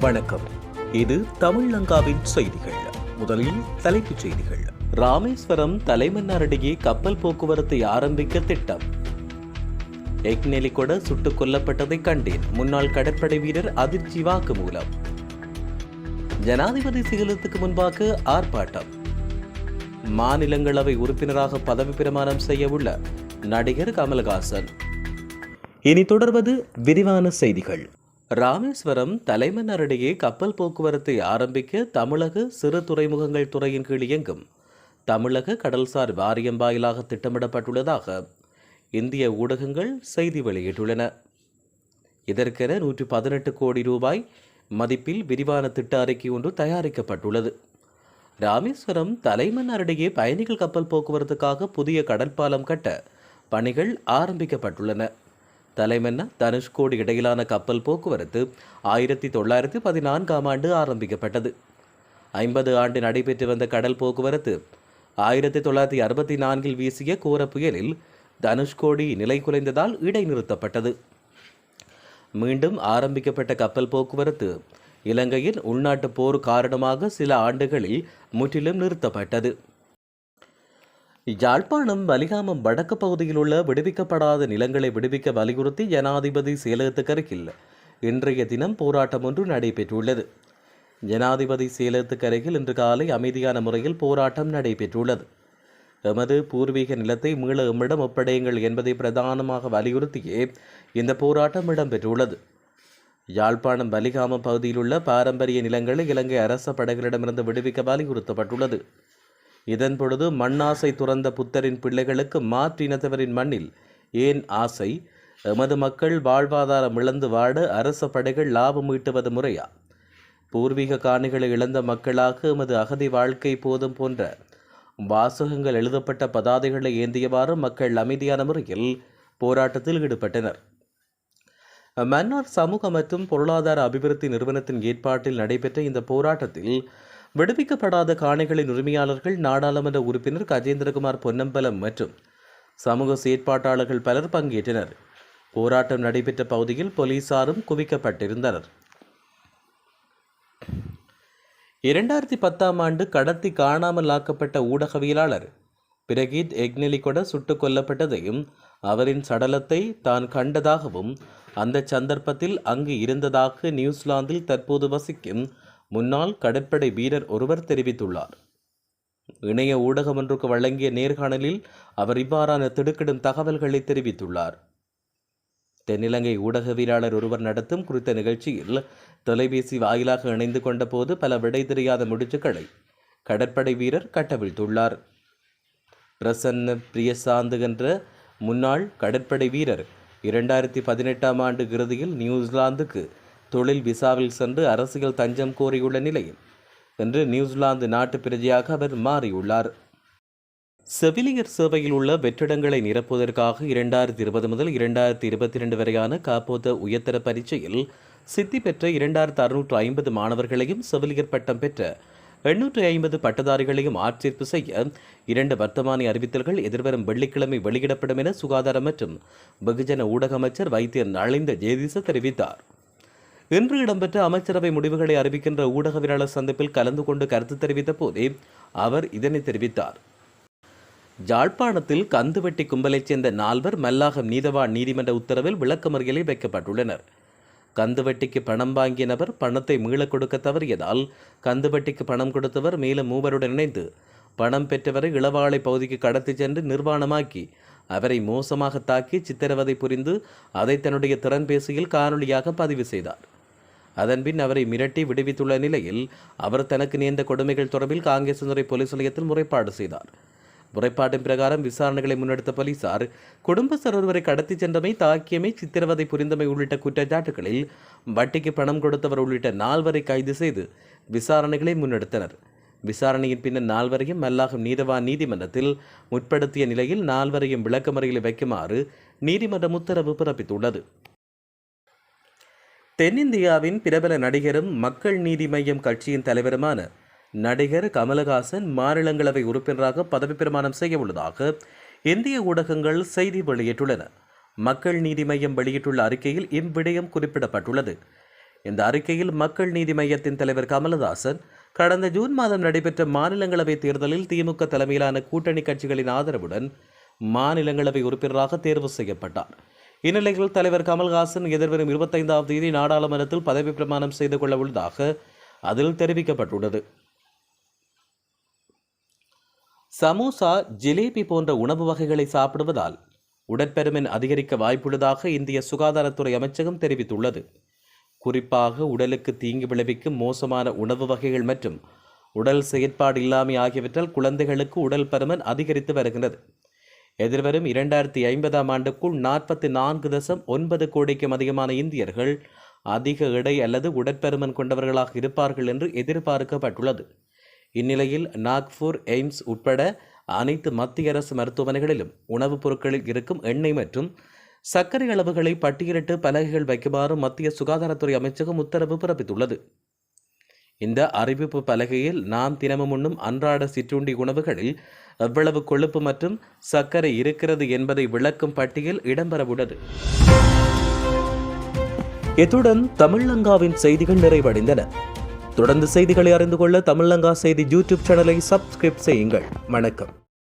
வணக்கம். இது தமிழ்லங்காவின் செய்திகள். முதலில் தலைப்புச் செய்திகள். ராமேஸ்வரம் தலைமன்னாரிடையே கப்பல் போக்குவரத்தை ஆரம்பிக்க திட்டம். எக்னெலிகொட சுட்டுக் கொல்லப்பட்டதை கண்டேன். முன்னாள் கடற்படை வீரர் அதிர்ச்சி வாக்குமூலம். ஜனாதிபதி சிகலத்துக்கு முன்பாக ஆர்ப்பாட்டம். மாநிலங்களவை உறுப்பினராக பதவி பிரமாணம் செய்ய உள்ள நடிகர் கமல்ஹாசன். இனி தொடர்வது விரிவான செய்திகள். ராமேஸ்வரம் தலைமன்னாரிடையே கப்பல் போக்குவரத்தை ஆரம்பிக்க தமிழக சிறு துறைமுகங்கள் துறையின் கீழ் இயங்கும். தமிழக கடல்சார் வாரியம் வாயிலாக திட்டமிடப்பட்டுள்ளதாக இந்திய ஊடகங்கள் செய்தி வெளியிட்டுள்ளன. இதற்கென நூற்றி பதினெட்டு கோடி ரூபாய் மதிப்பில் விரிவான திட்ட அறிக்கை ஒன்று தயாரிக்கப்பட்டுள்ளது. ராமேஸ்வரம் தலைமன்னாரிடையே பயணிகள் கப்பல் போக்குவரத்துக்காக புதிய கடற்பாலம் கட்ட பணிகள் ஆரம்பிக்கப்பட்டுள்ளன. தலைமன்னா தனுஷ்கோடி இடையிலான கப்பல் போக்குவரத்து ஆயிரத்தி தொள்ளாயிரத்தி பதினான்காம் ஆண்டு ஆரம்பிக்கப்பட்டது. ஐம்பது ஆண்டு நடைபெற்று வந்த கடல் போக்குவரத்து ஆயிரத்தி தொள்ளாயிரத்தி அறுபத்தி நான்கில் வீசிய கோர புயலில் தனுஷ்கோடி நிலை குலைந்ததால் இடைநிறுத்தப்பட்டது. மீண்டும் ஆரம்பிக்கப்பட்ட கப்பல் போக்குவரத்து இலங்கையின் உள்நாட்டு போர் காரணமாக சில ஆண்டுகளில் முற்றிலும் நிறுத்தப்பட்டது. யாழ்ப்பாணம் வலிகாமம் வடக்கு பகுதியில் உள்ள விடுவிக்கப்படாத நிலங்களை விடுவிக்க வலியுறுத்தி ஜனாதிபதி செயலகத்துக்கருகில் இன்றைய தினம் போராட்டம் ஒன்று நடைபெற்றுள்ளது. ஜனாதிபதி செயலகத்துக்கருகில் இன்று காலை அமைதியான முறையில் போராட்டம் நடைபெற்றுள்ளது. எமது பூர்வீக நிலத்தை மீள எம்மிடம் ஒப்படையுங்கள் என்பதை பிரதானமாக வலியுறுத்தியே இந்த போராட்டம் இடம்பெற்றுள்ளது. யாழ்ப்பாணம் வலிகாமம் பகுதியில் உள்ள பாரம்பரிய நிலங்களை இலங்கை அரச படைகளிடமிருந்து விடுவிக்க வலியுறுத்தப்பட்டுள்ளது. இதன் பொழுது மண்ணாசை துறந்த புத்தரின் பிள்ளைகளுக்கு மாற்றினத்தவரின் மண்ணில் ஏன் ஆசை? எமது மக்கள் வாழ்வாதாரம் இழந்து வாட அரச படைகள் லாபம் ஈட்டுவது முறையா? பூர்வீக காணிகளை இழந்த மக்களாக எமது அகதி வாழ்க்கை போதும் போன்ற வாசகங்கள் எழுதப்பட்ட பதாதைகளை ஏந்தியவாறு மக்கள் அமைதியான முறையில் போராட்டத்தில் ஈடுபட்டனர். மன்னார் சமூக மற்றும் பொருளாதார அபிவிருத்தி நிறுவனத்தின் ஏற்பாட்டில் நடைபெற்ற இந்த போராட்டத்தில் விடுவிக்கப்படாத காணிகளின் உரிமையாளர்கள் நாடாளுமன்ற உறுப்பினர் கஜேந்திரகுமார் பொன்னம்பலம் மற்றும் சமூக செயற்பாட்டாளர்கள் பலர் பங்கேற்றனர். போராட்டம் நடைபெற்ற பகுதியில் போலீசாரும் குவிக்கப்பட்டிருந்தனர். இரண்டாயிரத்தி பத்தாம் ஆண்டு கடத்தி காணாமல் ஆக்கப்பட்ட ஊடகவியலாளர் பிரகீத் எக்னெலிகொட சுட்டுக் கொல்லப்பட்டதையும் அவரின் சடலத்தை தான் கண்டதாகவும் அந்த சந்தர்ப்பத்தில் அங்கு இருந்ததாக நியூசிலாந்தில் தற்போது வசிக்கும் முன்னாள் கடற்படை வீரர் ஒருவர் தெரிவித்துள்ளார். இணைய ஊடகம் ஒன்றுக்கு வழங்கிய நேர்காணலில் அவர் இவ்வாறான திடுக்கிடும் தகவல்களை தெரிவித்துள்ளார். தென்னிலங்கை ஊடகவியலாளர் ஒருவர் நடத்தும் குறித்த நிகழ்ச்சியில் தொலைபேசி வாயிலாக இணைந்து கொண்ட போது பல விடை தெரியாத முடிச்சுக்களை கடற்படை வீரர் கட்டவிழ்த்துள்ளார். பிரசன்ன பிரியசாந்து என்ற முன்னாள் கடற்படை வீரர் இரண்டாயிரத்தி பதினெட்டாம் ஆண்டு இறுதியில் நியூசிலாந்துக்கு தொழில் விசாவில் சென்று அரசியல் தஞ்சம் கோரியுள்ள நிலையில் இன்று நியூசிலாந்து நாட்டு பிரஜையாக அவர் மாறியுள்ளார். செவிலியர் சேவையில் உள்ள வெற்றிடங்களை நிரப்புவதற்காக இரண்டாயிரத்தி இருபது முதல் இரண்டாயிரத்தி இருபத்தி இரண்டு வரையான காப்போத்த உயர்தர பரீட்சையில் சித்தி பெற்ற இரண்டாயிரத்து அறுநூற்று ஐம்பது மாணவர்களையும் செவிலியர் பட்டம் பெற்ற எண்ணூற்றி ஐம்பது பட்டதாரிகளையும் ஆட்சேர்ப்பு செய்ய இரண்டு வர்த்தமானி அறிவித்தல்கள் எதிர்வரும் வெள்ளிக்கிழமை வெளியிடப்படும் என சுகாதாரம் மற்றும் வெகுஜன ஊடக அமைச்சர் வைத்தியர் நளிந்த ஜேதிச தெரிவித்தார். இன்று இடம்பெற்ற அமைச்சரவை முடிவுகளை அறிவிக்கின்ற ஊடகவியலாளர் சந்திப்பில் கலந்து கொண்டு கருத்து தெரிவித்த போதே அவர் இதனை தெரிவித்தார். ஜாழ்ப்பாணத்தில் கந்துவெட்டி கும்பலைச் சேர்ந்த நால்வர் மல்லாகம் நீதவான் நீதிமன்ற உத்தரவில் விளக்கமறியலில் வைக்கப்பட்டுள்ளனர். கந்துவட்டிக்கு பணம் வாங்கிய நபர் பணத்தை மீளக் கொடுக்க தவறியதால் கந்துவட்டிக்கு பணம் கொடுத்தவர் மேலும் மூவருடன் இணைந்து பணம் பெற்றவரை இளவாளை பகுதிக்கு கடத்திச் சென்று நிர்வாணமாக்கி அவரை மோசமாக தாக்கி சித்திரவதை புரிந்து அதை தன்னுடைய திறன்பேசியில் காணொளியாக பதிவு செய்தார். அதன்பின் அவரை மிரட்டி விடுவித்துள்ள நிலையில் அவர் தனக்கு நேர்ந்த கொடுமைகள் தொடர்பில் காங்கேசந்துறை போலீஸ் நிலையத்தில் முறைப்பாடு செய்தார். முறைப்பாட்டின் பிரகாரம் விசாரணைகளை முன்னெடுத்த போலீசார் குடும்பஸ்தர் ஒருவரை கடத்திச் சென்றமை தாக்கியமை சித்திரவதை புரிந்தமை உள்ளிட்ட குற்றச்சாட்டுகளில் வட்டிக்கு பணம் கொடுத்தவர் உள்ளிட்ட நால்வரை கைது செய்து விசாரணைகளை முன்னெடுத்தனர். விசாரணையின் பின்னர் நால்வரையும் மல்லாகம் நீதவான் நீதிமன்றத்தில் முற்படுத்திய நிலையில் நால்வரையும் விளக்கமறையில் வைக்குமாறு நீதிமன்றம் உத்தரவு பிறப்பித்துள்ளது. தென்னிந்தியாவின் பிரபல நடிகரும் மக்கள் நீதி மய்யம் கட்சியின் தலைவருமான நடிகர் கமலஹாசன் மாநிலங்களவை உறுப்பினராக பதவி பிரமாணம் செய்ய உள்ளதாக இந்திய ஊடகங்கள் செய்தி வெளியிட்டுள்ளன. மக்கள் நீதி மய்யம் வெளியிட்டுள்ள அறிக்கையில் இவ்விடயம் குறிப்பிடப்பட்டுள்ளது. இந்த அறிக்கையில் மக்கள் நீதி மையத்தின் தலைவர் கமலதாசன் கடந்த ஜூன் மாதம் நடைபெற்ற மாநிலங்களவை தேர்தலில் திமுக தலைமையிலான கூட்டணி கட்சிகளின் ஆதரவுடன் மாநிலங்களவை உறுப்பினராக தேர்வு செய்யப்பட்டார். இந்நிலையில் தலைவர் கமல்ஹாசன் எதிர்வரும் இருபத்தைந்தாம் தேதி நாடாளுமன்றத்தில் பதவி பிரமாணம் செய்து கொள்ள உள்ளதாக அதில் தெரிவிக்கப்பட்டுள்ளது. சமோசா ஜிலேபி போன்ற உணவு வகைகளை சாப்பிடுவதால் உடற்பெருமன் அதிகரிக்க வாய்ப்புள்ளதாக இந்திய சுகாதாரத்துறை அமைச்சகம் தெரிவித்துள்ளது. குறிப்பாக உடலுக்கு தீங்கு விளைவிக்கும் மோசமான உணவு வகைகள் மற்றும் உடல் செயற்பாடு இல்லாமை ஆகியவற்றால் குழந்தைகளுக்கு உடல் பருமன் அதிகரித்து வருகிறது எதிர்வரும் இரண்டாயிரத்தி ஐம்பதாம் ஆண்டுக்குள் நாற்பத்தி நான்கு தசம் ஒன்பது கோடிக்கும் அதிகமான இந்தியர்கள் அதிக எடை அல்லது உடற்பருமன் கொண்டவர்களாக இருப்பார்கள் என்று எதிர்பார்க்கப்பட்டுள்ளது. இந்நிலையில் நாக்பூர் எய்ம்ஸ் உட்பட அனைத்து மத்திய அரசு மருத்துவமனைகளிலும் உணவுப் பொருட்களில் இருக்கும் எண்ணெய் மற்றும் சர்க்கரை அளவுகளை பட்டியலிட்டு பலகைகள் வைக்குமாறு மத்திய சுகாதாரத்துறை அமைச்சகம் உத்தரவு பிறப்பித்துள்ளது. இந்த அறிவிப்பு பலகையில் நாம் தினமும் உண்ணும் அன்றாட சிற்றுண்டி உணவுகளில் எவ்வளவு கொழுப்பு மற்றும் சர்க்கரை இருக்கிறது என்பதை விளக்கும் பட்டியல் இடம்பெறவுள்ளது. இத்துடன் தமிழங்காவின் செய்திகள் நிறைவடைந்தன. தொடர்ந்து செய்திகளை அறிந்து கொள்ள தமிழங்கா செய்தி யூடியூப் சேனலை சப்ஸ்கிரைப் செய்யுங்கள். வணக்கம்.